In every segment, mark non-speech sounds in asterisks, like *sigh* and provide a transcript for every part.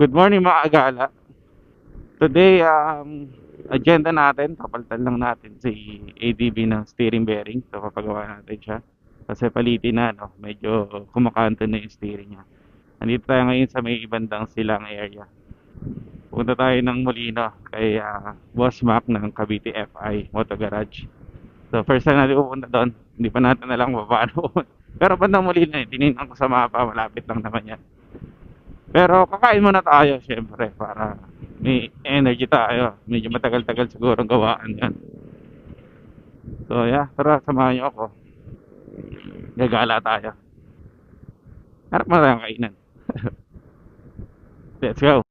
Good morning mga agala. Today, um, agenda natin, papalitan lang natin si ADB ng steering bearing. So, papagawa natin siya. Kasi palitin na, no? medyo kumakanto na yung steering niya. Nandito tayo ngayon sa may ibandang silang area. Punta tayo ng Molino kay ah, Boss Mac ng Cavite FI Moto Garage. So, first time natin pupunta doon. Hindi pa natin alam paano. *laughs* Pero bandang Molino eh, tinignan ko sa mapa, malapit lang naman yan. Pero kakain muna tayo, syempre, para may energy tayo. Medyo matagal-tagal siguro ang gawaan yan. So, yeah, tara, samahan niyo ako. Gagala tayo. Harap mo tayong kainan. *laughs* Let's go.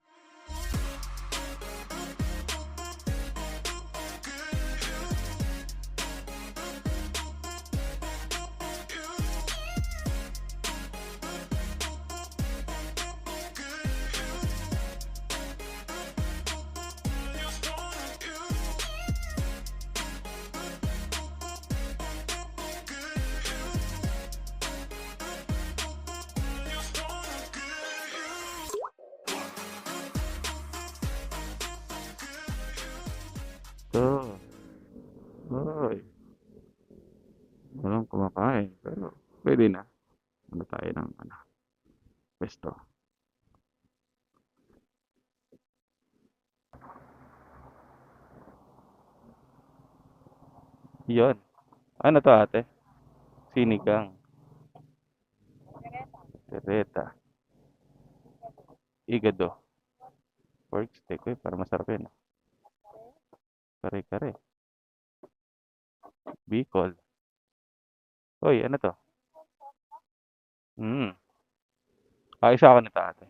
So, Hoy. Walang kumakain. Pero, pwede na. Ano tayo ng, ano, pesto. Yun. Ano to ate? Sinigang. Tereta. Igado. Pork steak. Uy, para masarap yun. ah. Kare-kare. Bicol. Uy, ano to? Hmm. Ah, isa ako nito ate.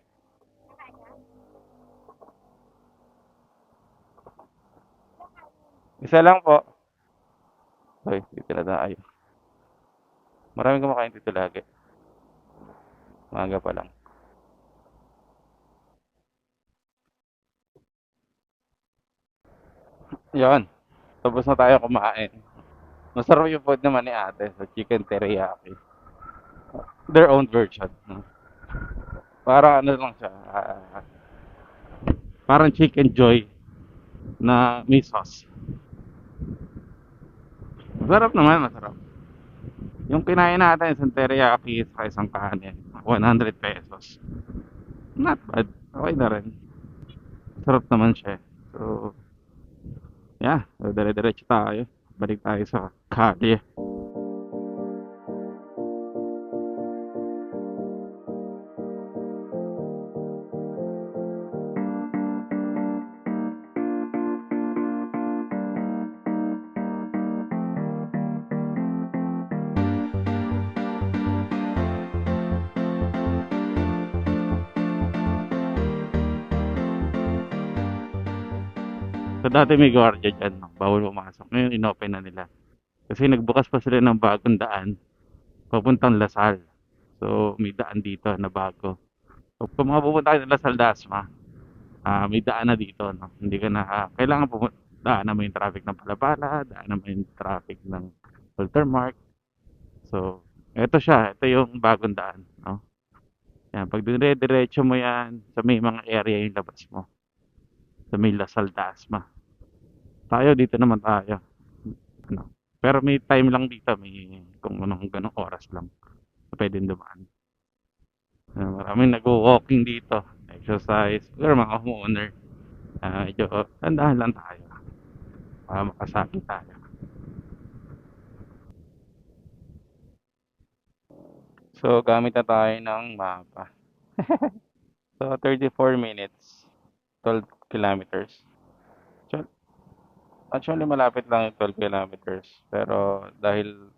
Isa lang po. Uy, dito na tayo. Maraming kumakain dito lagi. Maaga pa lang. Yan. Tapos na tayo kumain. Masarap yung food naman ni ate sa chicken teriyaki. Their own version. no? Parang ano lang siya. ah, parang chicken joy na may sauce. Masarap naman, masarap. Yung kinain natin, isang teriyaki sa isang kanin. 100 pesos. Not bad. Okay na rin. Sarap naman siya. So, yeah. So, dire-diretso tayo. Balik tayo sa kalye. So dati may gwardiya dyan, bawal pumasok. Ngayon inopen na nila. Kasi nagbukas pa sila ng bagong daan, papuntang Lasal. So may daan dito na bago. So kung mga pupunta kayo ng Lasal Dasma, ah may daan na dito. No? Hindi ka na, ah, kailangan pumunta, daan na mo yung traffic ng Palapala, daan na mo yung traffic ng Ultramark. So, eto siya, ito yung bagong daan. No? Yan, pag dire-diretso mo yan, sa may mga area yung labas mo sa may Lasal Dasma. Tayo dito naman tayo. Ano? Pero may time lang dito, may kung anong ganong oras lang na pwedeng dumaan. Uh, maraming nag-walking dito, exercise, pero mga homeowner. Uh, medyo tandahan lang tayo para makasakit tayo. So, gamit na tayo ng mapa. *laughs* so, 34 minutes, 12 kilometers. Actually, actually, malapit lang yung 12 kilometers. Pero dahil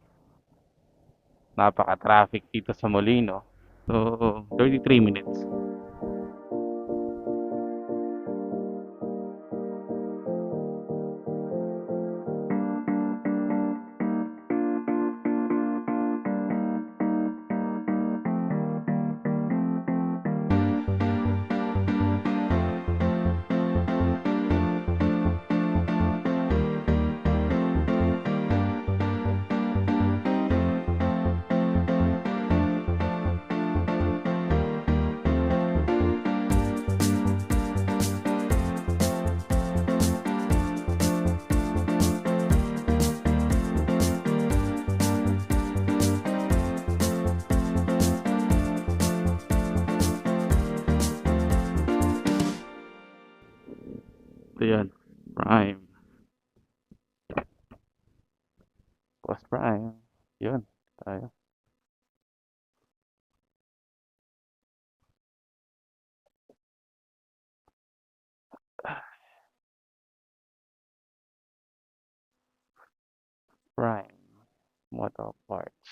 napaka-traffic dito sa Molino, so 33 minutes. Ito yan. Prime. Boss Prime. Yun. Tayo. Prime. Motor parts.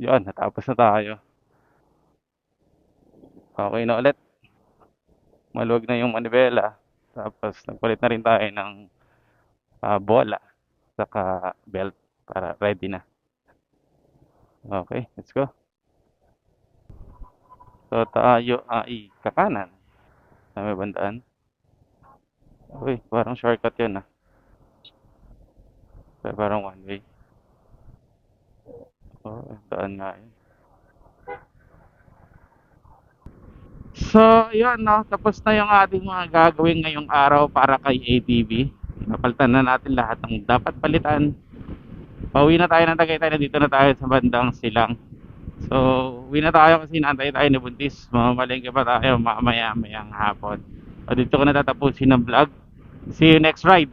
Yun. Natapos na tayo. Okay na ulit. Maluwag na yung manibela. Tapos nagpalit na rin tayo ng ah, bola. Saka belt para ready na. Okay, let's go. So tayo ay kakanan. Sa may bandaan. Uy, parang shortcut yun ah. Pero parang one way. Oo, daan nga yun. So, yun no, tapos na yung ating mga gagawin ngayong araw para kay ATV. Napalitan na natin lahat ng dapat palitan. Pauwi na tayo ng Tagaytay na dito na tayo sa bandang Silang. So, uwi na tayo kasi naantay tayo ni Buntis. Mamamalengke pa tayo mamaya mayang hapon. O dito ko na tatapusin ng vlog. See you next ride.